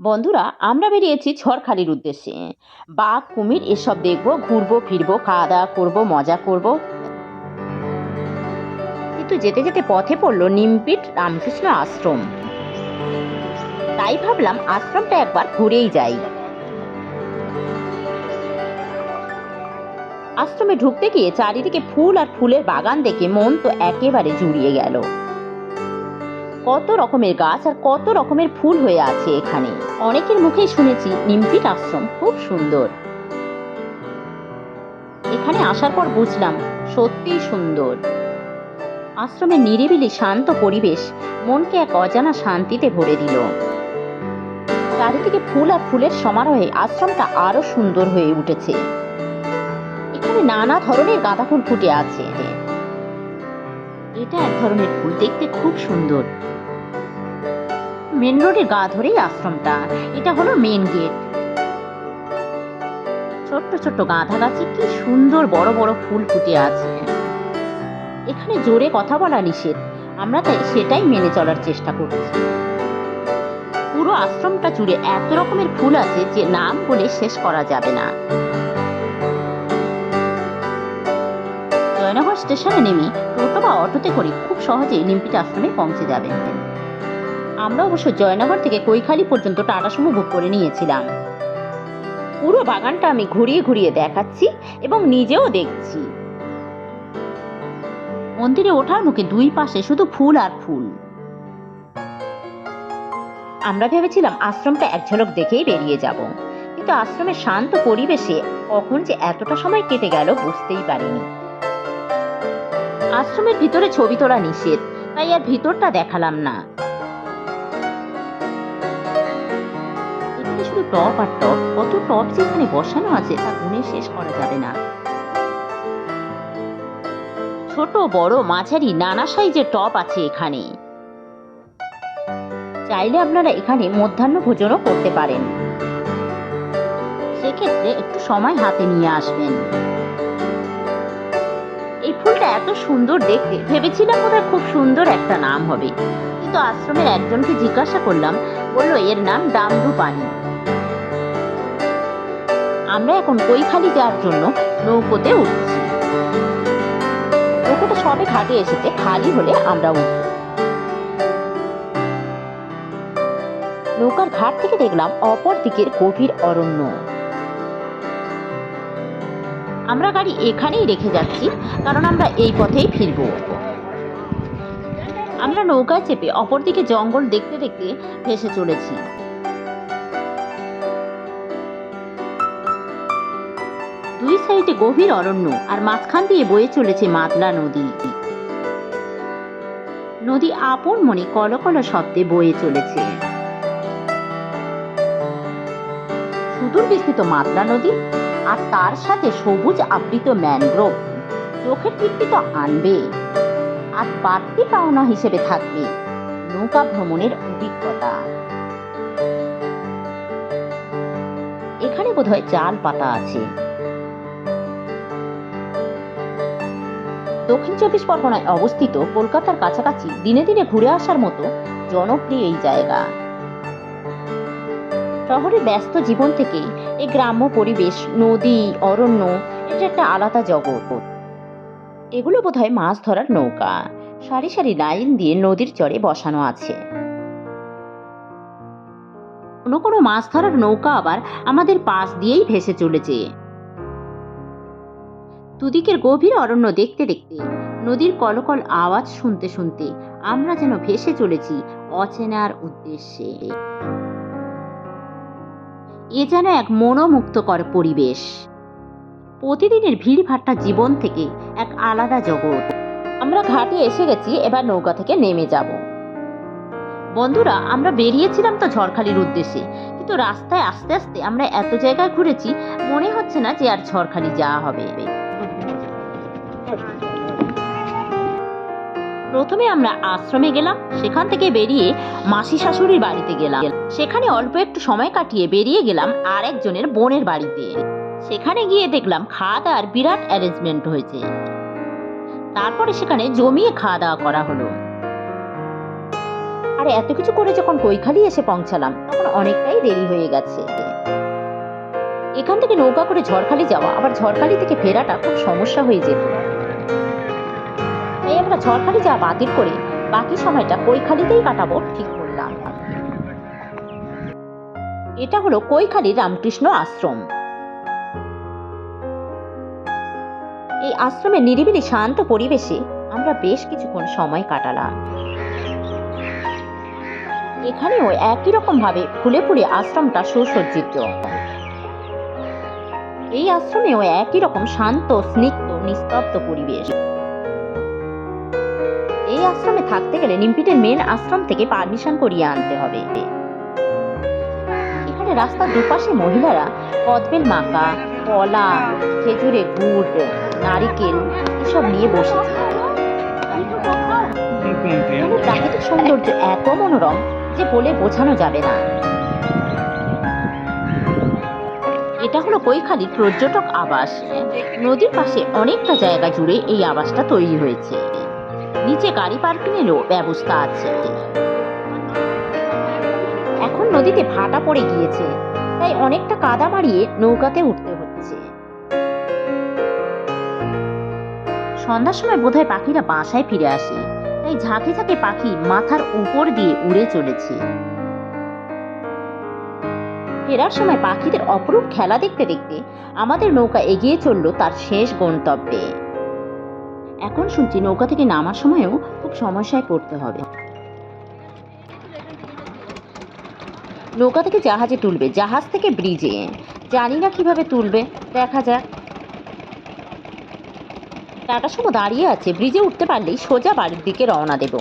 বন্ধুরা, আমরা বেরিয়েছি ঝড়খালির উদ্দেশ্যে। বাঘ কুমির, এসব দেখব, ঘুরবো, ফিরবো খাওয়া দাওয়া করব, মজা করব। কিন্তু যেতে যেতে পথে পড়ল নিমপিট রামকৃষ্ণ আশ্রম। তাই ভাবলাম আশ্রমটা একবার ঘুরেই যাই। আশ্রমে ঢুকতে গিয়ে চারিদিকে ফুল আর ফুলের বাগান দেখে মন তো একেবারে জুড়িয়ে গেল। কত রকমের গাছ আর কত রকমের ফুল হয়ে আছে এখানে। অনেকের মুখেই শুনেছি নিমপিট আশ্রম খুব সুন্দর। এখানে আসার পর বুঝলাম, সত্যিই সুন্দর। আশ্রমের নিরিবিলি, শান্ত পরিবেশ মনকে এক অজানা শান্তিতে ভরে দিল। চারিদিকে ফুল আর ফুলের সমারোহে আশ্রমটা আরও সুন্দর হয়ে উঠেছে। এখানে নানা ধরনের গাঁদা ফুল ফুটে আছে। এটা এক ধরনের ফুল দেখতে খুব সুন্দর। মেন রোডের গা ধরেই আশ্রমটা। এটা হলো মেন গেট ছোট্ট ছোট্ট গাঁদা গাছে কি সুন্দর বড় বড় ফুল ফুটে আছে। এখানে জোরে কথা বলা নিষেধ। আমরা তাই সেটাই মেনে চলার চেষ্টা করছি। পুরো আশ্রমটা জুড়ে এত রকমের ফুল আছে যে নাম বলে শেষ করা যাবে না। জয়নগর স্টেশনে নেমে টোটো বা অটোতে করে খুব সহজেই নিমপিট আশ্রমে পৌঁছে যাবেন। আমরা অবশ্য জয়নগর থেকে কৈখালি পর্যন্ত টাটা সুমো বুক করে নিয়েছিলাম। পুরো বাগানটা আমি ঘুরিয়ে ঘুরিয়ে দেখাচ্ছি এবং নিজেও দেখছি। মন্দিরে ওঠার মুখে দুই পাশে শুধু ফুল আর ফুল। আমরা ভেবেছিলাম আশ্রমটা এক ঝলক দেখেই বেরিয়ে যাব। কিন্তু আশ্রমের শান্ত পরিবেশে কখন যে এতটা সময় কেটে গেল বুঝতেই পারিনি। আশ্রমের ভিতরে ছবি তোলা নিষেধ, তাই আর ভিতরটা দেখালাম না। এখানে শুধু টপ আর টপ, কত টপ যেখানে বসানো আছে তা গুণে শেষ করা যাবে না। ছোট, বড়, মাঝারি, নানা সাইজের টপ আছে এখানে। চাইলে আপনারা এখানে মধ্যাহ্ন ভোজনও করতে পারেন। সেক্ষেত্রে একটু সময় হাতে নিয়ে আসবেন। এই ফুলটা এত সুন্দর দেখতে, ভেবেছিলাম ওটা খুব সুন্দর একটা নাম হবে। কিন্তু আশ্রমের একজনকে জিজ্ঞাসা করলাম, বলল, এর নাম ডামরু পানি আমরা এখন কৈখালি যাওয়ার জন্য নৌকোতে উঠছি। নৌকোটা সবে ঘাটে এসেছে, খালি হলে আমরা উঠব। নৌকার ঘাট থেকে দেখলাম অপর দিকের গভীর অরণ্য। আমরা গাড়ি এখানেই রেখে যাচ্ছি, কারণ আমরা এই পথেই ফিরব। আমরা নৌকায় চেপে অপরদিকে জঙ্গল দেখতে দেখতে ভেসে চলেছি। দুই সাইডে গভীর অরণ্য আর মাঝখান দিয়ে বয়ে চলেছে মাতলা নদী। নদী আপন মনে কলকল শব্দে বয়ে চলেছে। সুদূর বিস্তৃত মাতলা নদী আর তার সাথে সবুজ আবৃত ম্যানগ্রোভ চোখের তৃপ্তি তো আনবে আর বাড়তি পাওনা হিসেবে থাকবে নৌকা ভ্রমণের অভিজ্ঞতা। এখানে বোধহয় জাল পাতা আছে। দক্ষিণ চব্বিশ পরগনায় অবস্থিত কলকাতার কাছাকাছি দিনে দিনে ঘুরে আসার মতো জনপ্রিয় এই জায়গা। শহরের ব্যস্ত জীবন থেকে এই গ্রাম্য পরিবেশ, নদী, অরণ্য, এটা একটা আলাদা জগৎ। এগুলো বোধহয় মাছ ধরার নৌকা। সারি সারি লাইন দিয়ে নদীর চরে বসানো আছে। কোনো কোনো মাছ ধরার নৌকা আবার আমাদের পাশ দিয়েই ভেসে চলেছে। দুদিকের গভীর অরণ্য দেখতে দেখতে নদীর কলকল আওয়াজ শুনতে শুনতে আমরা যেন ভেসে চলেছি অচেনার উদ্দেশ্যে। এ যেন এক মনোমুক্তকর পরিবেশ। প্রতিদিনের ভিড়ভাট্টা জীবন থেকে এক আলাদা জগৎ। আমরা ঘাটে এসে গেছি, এবার নৌকা থেকে নেমে যাব। বন্ধুরা, আমরা বেরিয়েছিলাম তো ঝড়খালির উদ্দেশ্যে। কিন্তু রাস্তায় আস্তে আস্তে আমরা এত জায়গায় ঘুরেছি, মনে হচ্ছে না যে আর ঝড়খালি যাওয়া হবে। প্রথমে আমরা আশ্রমে গেলাম, সেখান থেকে বেরিয়ে মাসি শাশুড়ির বাড়িতে গেলাম। সেখানে অল্প একটু সময় কাটিয়ে বেরিয়ে গেলাম আর একজনের বোনের বাড়িতে। সেখানে গিয়ে দেখলাম খাওয়া দাওয়ার বিরাট অ্যারেঞ্জমেন্ট হয়েছে। তারপরে সেখানে জমিয়ে খাওয়া দাওয়া করা হলো। আর এত কিছু করে যখন কৈখালি এসে পৌঁছালাম, তখন অনেকটাই দেরি হয়ে গেছে। এখান থেকে নৌকা করে ঝড়খালি যাওয়া, আবার ঝড়খালি থেকে ফেরাটা খুব সমস্যা হয়ে যেত। তাই আমরা ঝড়খালি যাওয়া বাতিল করে বাকি সময়টা কৈখালিতেই কাটাবো ঠিক করলাম এটা হলো কৈখালি রামকৃষ্ণ আশ্রম। এই আশ্রমের নিরিবিলি শান্ত পরিবেশে আমরা বেশ কিছুক্ষণ সময় কাটালাম। এখানেও একই রকম ভাবে ফুলে ফুলে আশ্রমটা সুসজ্জিত। এই আশ্রমেও একই রকম শান্ত স্নিগ্ধ নিস্তব্ধ পরিবেশ। এই আশ্রমে থাকতে গেলে নিমপিটের মেন আশ্রম থেকে পারমিশন করিয়ে আনতে হবে। এখানে রাস্তার দুপাশে মহিলারা কদবেল মাকা কলা খেজুরে গুড় নারিকেল এসব নিয়ে বসেছে প্রাকৃতিক সৌন্দর্য এত মনোরম যে বলে বোঝানো যাবে না। এটা হলো কৈখালীর পর্যটক আবাস। নদীর পাশে অনেকটা জায়গা জুড়ে এই আবাসটা তৈরি হয়েছে। নিচে গাড়ি পার্কিংয়েরও ব্যবস্থা আছে। এখন নদীতে ভাটা পড়ে গিয়েছে, তাই অনেকটা কাদা মারিয়ে নৌকাতে উঠতে হচ্ছে। সন্ধ্যার সময় বোধহয় পাখিরা বাসায় ফিরে আসে। তাই ঝাঁকে ঝাঁকে পাখি মাথার উপর দিয়ে উড়ে চলেছে। ফেরার সময় পাখিদের অপরূপ খেলা দেখতে দেখতে আমাদের নৌকা এগিয়ে চলল তার শেষ গন্তব্যে। এখন শুনছি নৌকা থেকে নামার সময়ও খুব সমস্যায় পড়তে হবে। নৌকা থেকে জাহাজে তুলবে, জাহাজ থেকে ব্রিজে। জানি না কীভাবে তুলবে, দেখা যাক। টাটা সুমো দাঁড়িয়ে আছে। ব্রিজে উঠতে পারলেই সোজা বাড়ির দিকে রওনা দেব।